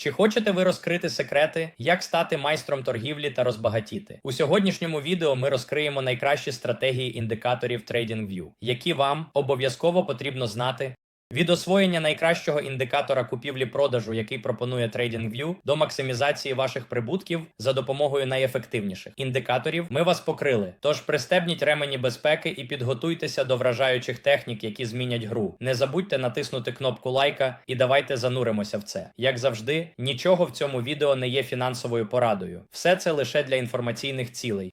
Чи хочете ви розкрити секрети, як стати майстром торгівлі та розбагатіти? У сьогоднішньому відео ми розкриємо найкращі стратегії індикаторів TradingView, які вам обов'язково потрібно знати. Від освоєння найкращого індикатора купівлі-продажу, який пропонує TradingView, до максимізації ваших прибутків за допомогою найефективніших індикаторів, ми вас покрили. Тож пристебніть ремені безпеки і підготуйтеся до вражаючих технік, які змінять гру. Не забудьте натиснути кнопку лайка і давайте зануримося в це. Як завжди, нічого в цьому відео не є фінансовою порадою. Все це лише для інформаційних цілей.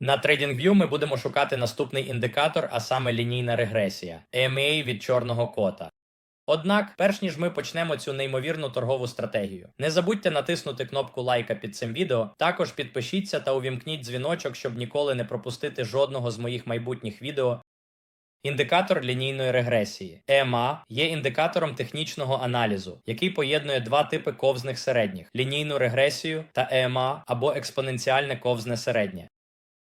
На TradingView ми будемо шукати наступний індикатор, а саме лінійна регресія EMA від чорного кота. Однак, перш ніж ми почнемо цю неймовірну торгову стратегію, не забудьте натиснути кнопку лайка під цим відео. Також підпишіться та увімкніть дзвіночок, щоб ніколи не пропустити жодного з моїх майбутніх відео. Індикатор лінійної регресії EMA є індикатором технічного аналізу, який поєднує два типи ковзних середніх: лінійну регресію та EMA або експоненціальне ковзне середнє.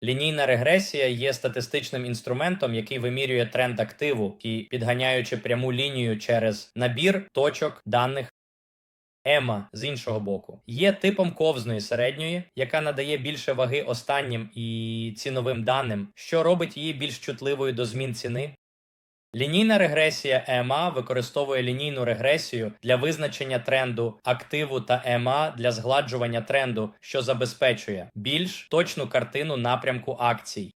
Лінійна регресія є статистичним інструментом, який вимірює тренд активу і підганяючи пряму лінію через набір точок даних. Ема з іншого боку є типом ковзної середньої, яка надає більше ваги останнім і ціновим даним, що робить її більш чутливою до змін ціни. Лінійна регресія EMA використовує лінійну регресію для визначення тренду активу та EMA для згладжування тренду, що забезпечує більш точну картину напрямку акцій.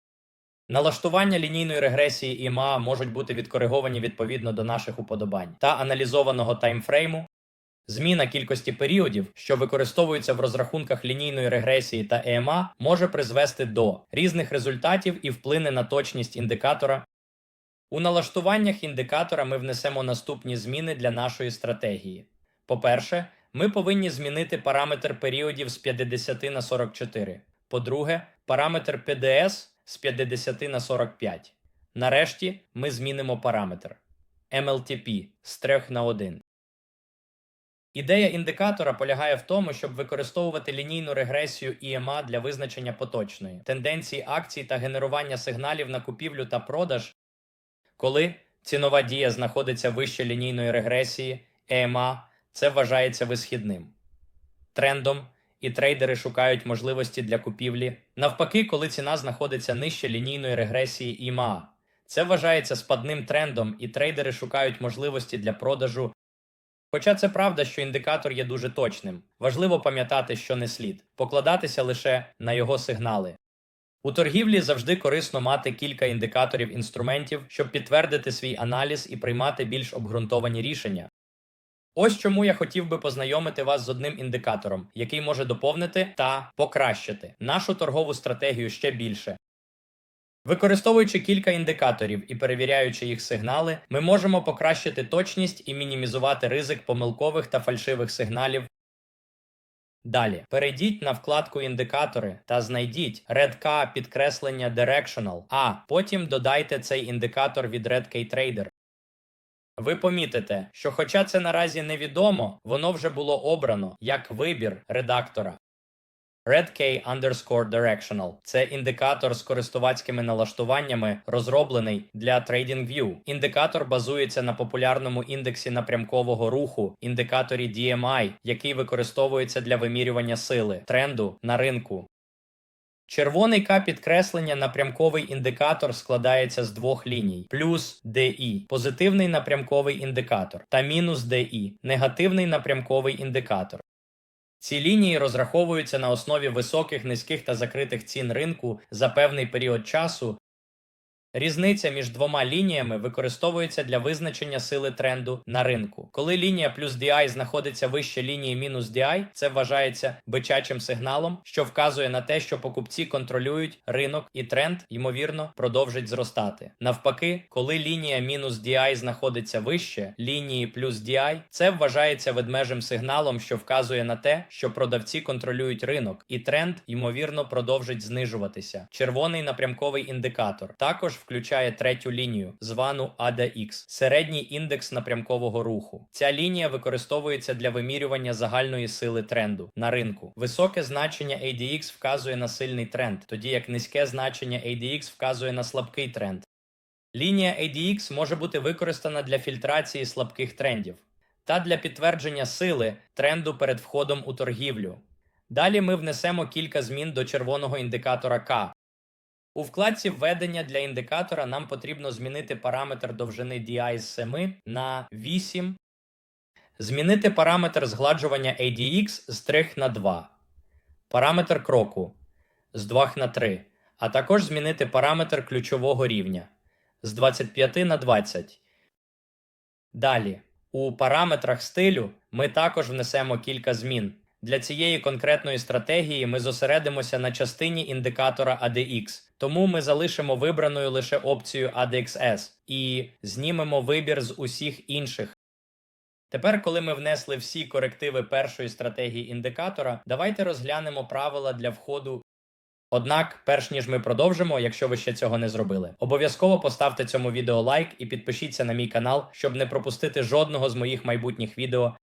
Налаштування лінійної регресії EMA можуть бути відкориговані відповідно до наших уподобань та аналізованого таймфрейму. Зміна кількості періодів, що використовуються в розрахунках лінійної регресії та EMA, може призвести до різних результатів і вплине на точність індикатора. У налаштуваннях індикатора ми внесемо наступні зміни для нашої стратегії. По-перше, ми повинні змінити параметр періодів з 50 на 44. По-друге, параметр PDS з 50 на 45. Нарешті ми змінимо параметр MLTP з 3 на 1. Ідея індикатора полягає в тому, щоб використовувати лінійну регресію EMA для визначення поточної тенденції акцій та генерування сигналів на купівлю та продаж, коли цінова дія знаходиться вище лінійної регресії EMA, це вважається висхідним трендом, і трейдери шукають можливості для купівлі. Навпаки, коли ціна знаходиться нижче лінійної регресії EMA, це вважається спадним трендом, і трейдери шукають можливості для продажу. Хоча це правда, що індикатор є дуже точним, важливо пам'ятати, що не слід покладатися лише на його сигнали. У торгівлі завжди корисно мати кілька індикаторів інструментів, щоб підтвердити свій аналіз і приймати більш обґрунтовані рішення. Ось чому я хотів би познайомити вас з одним індикатором, який може доповнити та покращити нашу торгову стратегію ще більше. Використовуючи кілька індикаторів і перевіряючи їх сигнали, ми можемо покращити точність і мінімізувати ризик помилкових та фальшивих сигналів. Далі перейдіть на вкладку індикатори та знайдіть RedK підкреслення Directional, а потім додайте цей індикатор від Red Trader. Ви помітите, що хоча це наразі невідомо, воно вже було обрано як вибір редактора. RedK underscore Directional – це індикатор з користувацькими налаштуваннями, розроблений для TradingView. Індикатор базується на популярному індексі напрямкового руху, індикаторі DMI, який використовується для вимірювання сили, тренду на ринку. Червоний К підкреслення напрямковий індикатор складається з двох ліній: плюс DI – позитивний напрямковий індикатор, та мінус DI – негативний напрямковий індикатор. Ці лінії розраховуються на основі високих, низьких та закритих цін ринку за певний період часу. Різниця між двома лініями використовується для визначення сили тренду на ринку. Коли лінія плюс DI знаходиться вище лінії мінус DI, це вважається бичачим сигналом, що вказує на те, що покупці контролюють ринок і тренд, ймовірно, продовжить зростати. Навпаки, коли лінія мінус DI знаходиться вище лінії плюс DI, це вважається ведмежим сигналом, що вказує на те, що продавці контролюють ринок, і тренд, ймовірно, продовжить знижуватися. Червоний напрямковий індикатор також включає третю лінію, звану ADX – середній індекс напрямкового руху. Ця лінія використовується для вимірювання загальної сили тренду на ринку. Високе значення ADX вказує на сильний тренд, тоді як низьке значення ADX вказує на слабкий тренд. Лінія ADX може бути використана для фільтрації слабких трендів. та для підтвердження сили тренду перед входом у торгівлю. Далі ми внесемо кілька змін до червоного індикатора К. У вкладці введення для індикатора нам потрібно змінити параметр довжини DI з 7 на 8, змінити параметр згладжування ADX з 3 на 2, параметр кроку з 2 на 3, а також змінити параметр ключового рівня з 25 на 20. Далі, у параметрах стилю ми також внесемо кілька змін. Для цієї конкретної стратегії ми зосередимося на частині індикатора ADX, тому ми залишимо вибраною лише опцію ADXS і знімемо вибір з усіх інших. Тепер, коли ми внесли всі корективи першої стратегії індикатора, давайте розглянемо правила для входу. Однак, перш ніж ми продовжимо, якщо ви ще цього не зробили, обов'язково поставте цьому відео лайк і підпишіться на мій канал, щоб не пропустити жодного з моїх майбутніх відео.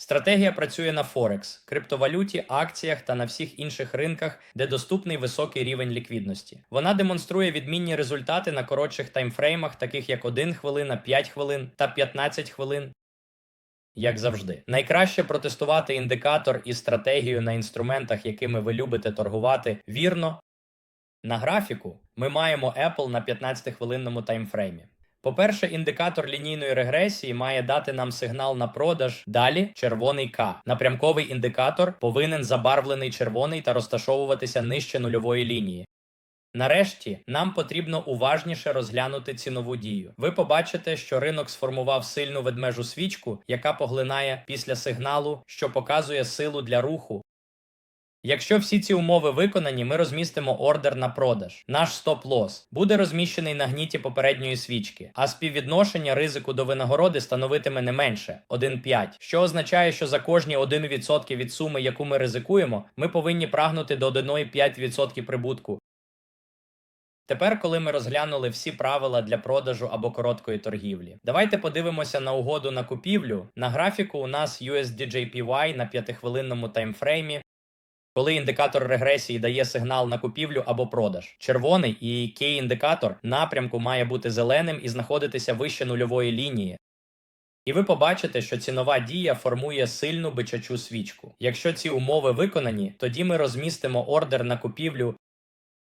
Стратегія працює на Форекс, криптовалюті, акціях та на всіх інших ринках, де доступний високий рівень ліквідності. Вона демонструє відмінні результати на коротших таймфреймах, таких як 1 хвилина, 5 хвилин та 15 хвилин. Як завжди, найкраще протестувати індикатор і стратегію на інструментах, якими ви любите торгувати, вірно. На графіку ми маємо Apple на 15-хвилинному таймфреймі. По-перше, індикатор лінійної регресії має дати нам сигнал на продаж. Далі червоний К. Напрямковий індикатор повинен забарвлений червоний та розташовуватися нижче нульової лінії. Нарешті нам потрібно уважніше розглянути цінову дію. Ви побачите, що ринок сформував сильну ведмежу свічку, яка поглинає після сигналу, що показує силу для руху. Якщо всі ці умови виконані, ми розмістимо ордер на продаж. Наш стоп-лосс буде розміщений на гніті попередньої свічки, а співвідношення ризику до винагороди становитиме не менше 1,5, що означає, що за кожні 1% від суми, яку ми ризикуємо, ми повинні прагнути до 1,5% прибутку. Тепер, коли ми розглянули всі правила для продажу або короткої торгівлі, давайте подивимося на угоду на купівлю. На графіку у нас USDJPY на 5-хвилинному таймфреймі. Коли індикатор регресії дає сигнал на купівлю або продаж, червоний і кей-індикатор напрямку має бути зеленим і знаходитися вище нульової лінії. І ви побачите, що цінова дія формує сильну бичачу свічку. Якщо ці умови виконані, тоді ми розмістимо ордер на купівлю.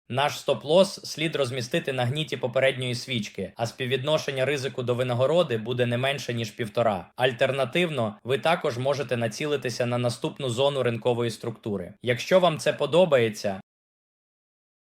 Наш стоп-лосс слід розмістити на гніті попередньої свічки, а співвідношення ризику до винагороди буде не менше ніж півтора. Альтернативно, ви також можете націлитися на наступну зону ринкової структури. Якщо вам це подобається,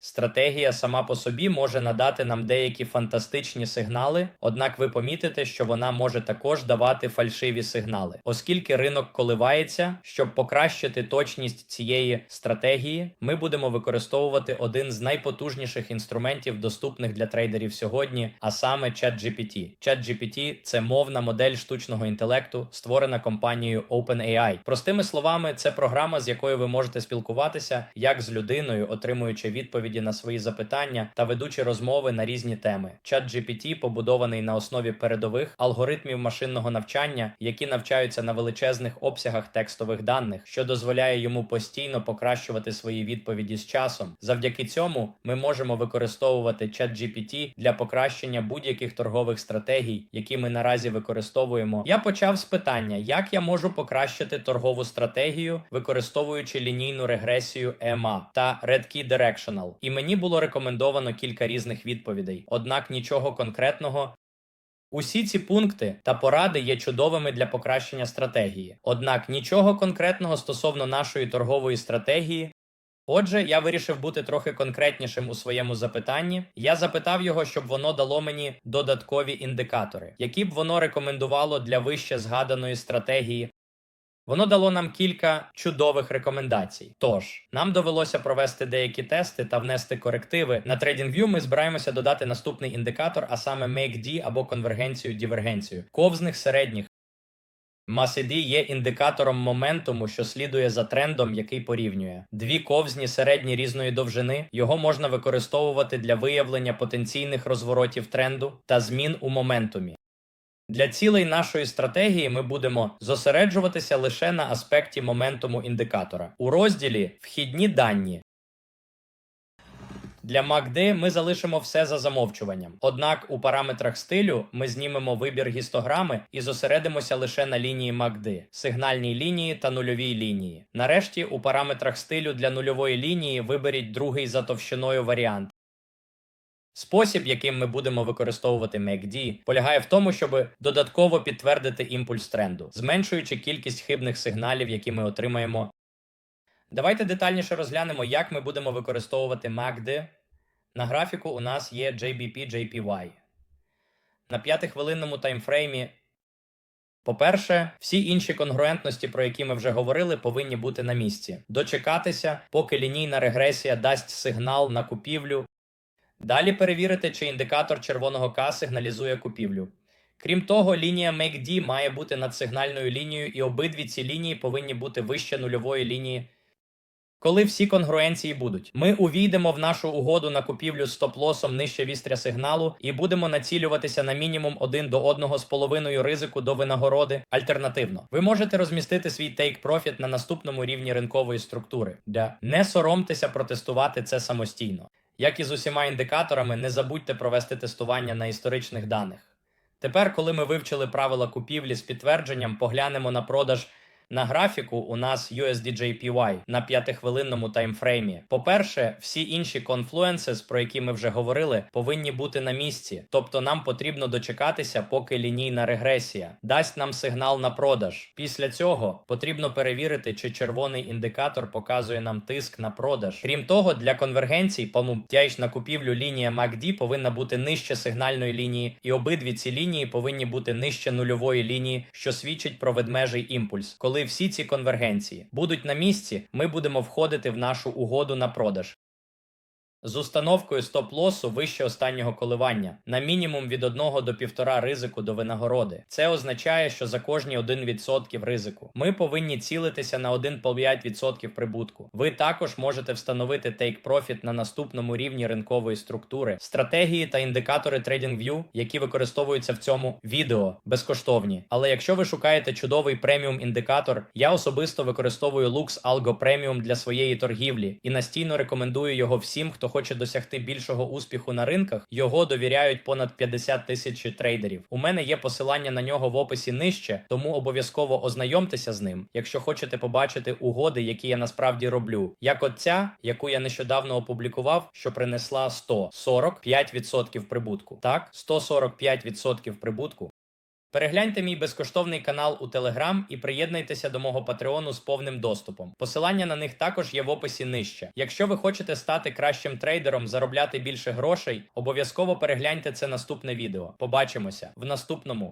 Стратегія сама по собі може надати нам деякі фантастичні сигнали, однак ви помітите, що вона може також давати фальшиві сигнали, оскільки ринок коливається, щоб покращити точність цієї стратегії, ми будемо використовувати один з найпотужніших інструментів, доступних для трейдерів сьогодні, а саме ChatGPT. ChatGPT – це мовна модель штучного інтелекту, створена компанією OpenAI. Простими словами, це програма, з якою ви можете спілкуватися як з людиною, отримуючи відповіді на свої запитання та ведучи розмови на різні теми. ChatGPT побудований на основі передових алгоритмів машинного навчання, які навчаються на величезних обсягах текстових даних, що дозволяє йому постійно покращувати свої відповіді з часом. Завдяки цьому ми можемо використовувати ChatGPT для покращення будь-яких торгових стратегій, які ми наразі використовуємо. Я почав з питання, як я можу покращити торгову стратегію, використовуючи лінійну регресію EMA та Redkey Directional. І мені було рекомендовано кілька різних відповідей, однак нічого конкретного. Усі ці пункти та поради є чудовими для покращення стратегії, однак нічого конкретного стосовно нашої торгової стратегії. Отже, я вирішив бути трохи конкретнішим у своєму запитанні. Я запитав його, щоб воно дало мені додаткові індикатори, які б воно рекомендувало для вище згаданої стратегії. Воно дало нам кілька чудових рекомендацій. Тож нам довелося провести деякі тести та внести корективи. На TradingView ми збираємося додати наступний індикатор, а саме MACD або конвергенцію-дівергенцію ковзних середніх. MACD є індикатором моментуму, що слідує за трендом, який порівнює дві ковзні середні різної довжини. Його можна використовувати для виявлення потенційних розворотів тренду та змін у моментумі. Для цілей нашої стратегії ми будемо зосереджуватися лише на аспекті моментуму індикатора. У розділі Вхідні дані Для MACD ми залишимо все за замовчуванням. Однак у параметрах стилю ми знімемо вибір гістограми і зосередимося лише на лінії MACD, сигнальній лінії та нульовій лінії. Нарешті, у параметрах стилю для нульової лінії виберіть другий за товщиною варіант. Спосіб, яким ми будемо використовувати MACD, полягає в тому, щоб додатково підтвердити імпульс тренду, зменшуючи кількість хибних сигналів, які ми отримаємо. Давайте детальніше розглянемо, як ми будемо використовувати MACD. На графіку у нас є JBP JPY. На п'ятихвилинному таймфреймі. По-перше, всі інші конгруентності, про які ми вже говорили, повинні бути на місці. Дочекатися, поки лінійна регресія дасть сигнал на купівлю. Далі перевірити, чи індикатор червоного К сигналізує купівлю. Крім того, лінія MACD має бути над сигнальною лінією, і обидві ці лінії повинні бути вище нульової лінії. Коли всі конгруенції будуть, ми увійдемо в нашу угоду на купівлю стоп-лосом нижче вістря сигналу і будемо націлюватися на мінімум один до одного з половиною ризику до винагороди. Альтернативно, ви можете розмістити свій take profit на наступному рівні ринкової структури, де не соромтеся протестувати це самостійно. Як і з усіма індикаторами, не забудьте провести тестування на історичних даних. Тепер, коли ми вивчили правила купівлі з підтвердженням, поглянемо на продаж. На графіку у нас USDJPY на п'ятихвилинному таймфреймі. По-перше, всі інші confluences, про які ми вже говорили, повинні бути на місці. Тобто нам потрібно дочекатися, поки лінійна регресія дасть нам сигнал на продаж. Після цього потрібно перевірити, чи червоний індикатор показує нам тиск на продаж. Крім того, для конвергенцій, помуптяйш на купівлю лінія MACD повинна бути нижче сигнальної лінії, і обидві ці лінії повинні бути нижче нульової лінії, що свідчить про ведмежий імпульс. Коли всі ці конвергенції будуть на місці, ми будемо входити в нашу угоду на продаж. З установкою стоп-лосу вище останнього коливання на мінімум від 1 до 1,5 ризику до винагороди. Це означає, що за кожні 1% ризику ми повинні цілитися на 1,5% прибутку. Ви також можете встановити take profit на наступному рівні ринкової структури, стратегії та індикатори TradingView, які використовуються в цьому відео, безкоштовні. Але якщо ви шукаєте чудовий преміум індикатор, я особисто використовую Lux Algo Premium для своєї торгівлі і настійно рекомендую його всім, хто хоче досягти більшого успіху на ринках. Його довіряють понад 50 тисяч трейдерів. У мене є посилання на нього в описі нижче, тому обов'язково ознайомтеся з ним, якщо хочете побачити угоди, які я насправді роблю. Як от ця, яку я нещодавно опублікував, що принесла 145% прибутку. Так, 145% прибутку. Перегляньте мій безкоштовний канал у Телеграм і приєднайтеся до мого патреону з повним доступом. Посилання на них також є в описі нижче. Якщо ви хочете стати кращим трейдером, заробляти більше грошей, обов'язково перегляньте це наступне відео. Побачимося в наступному.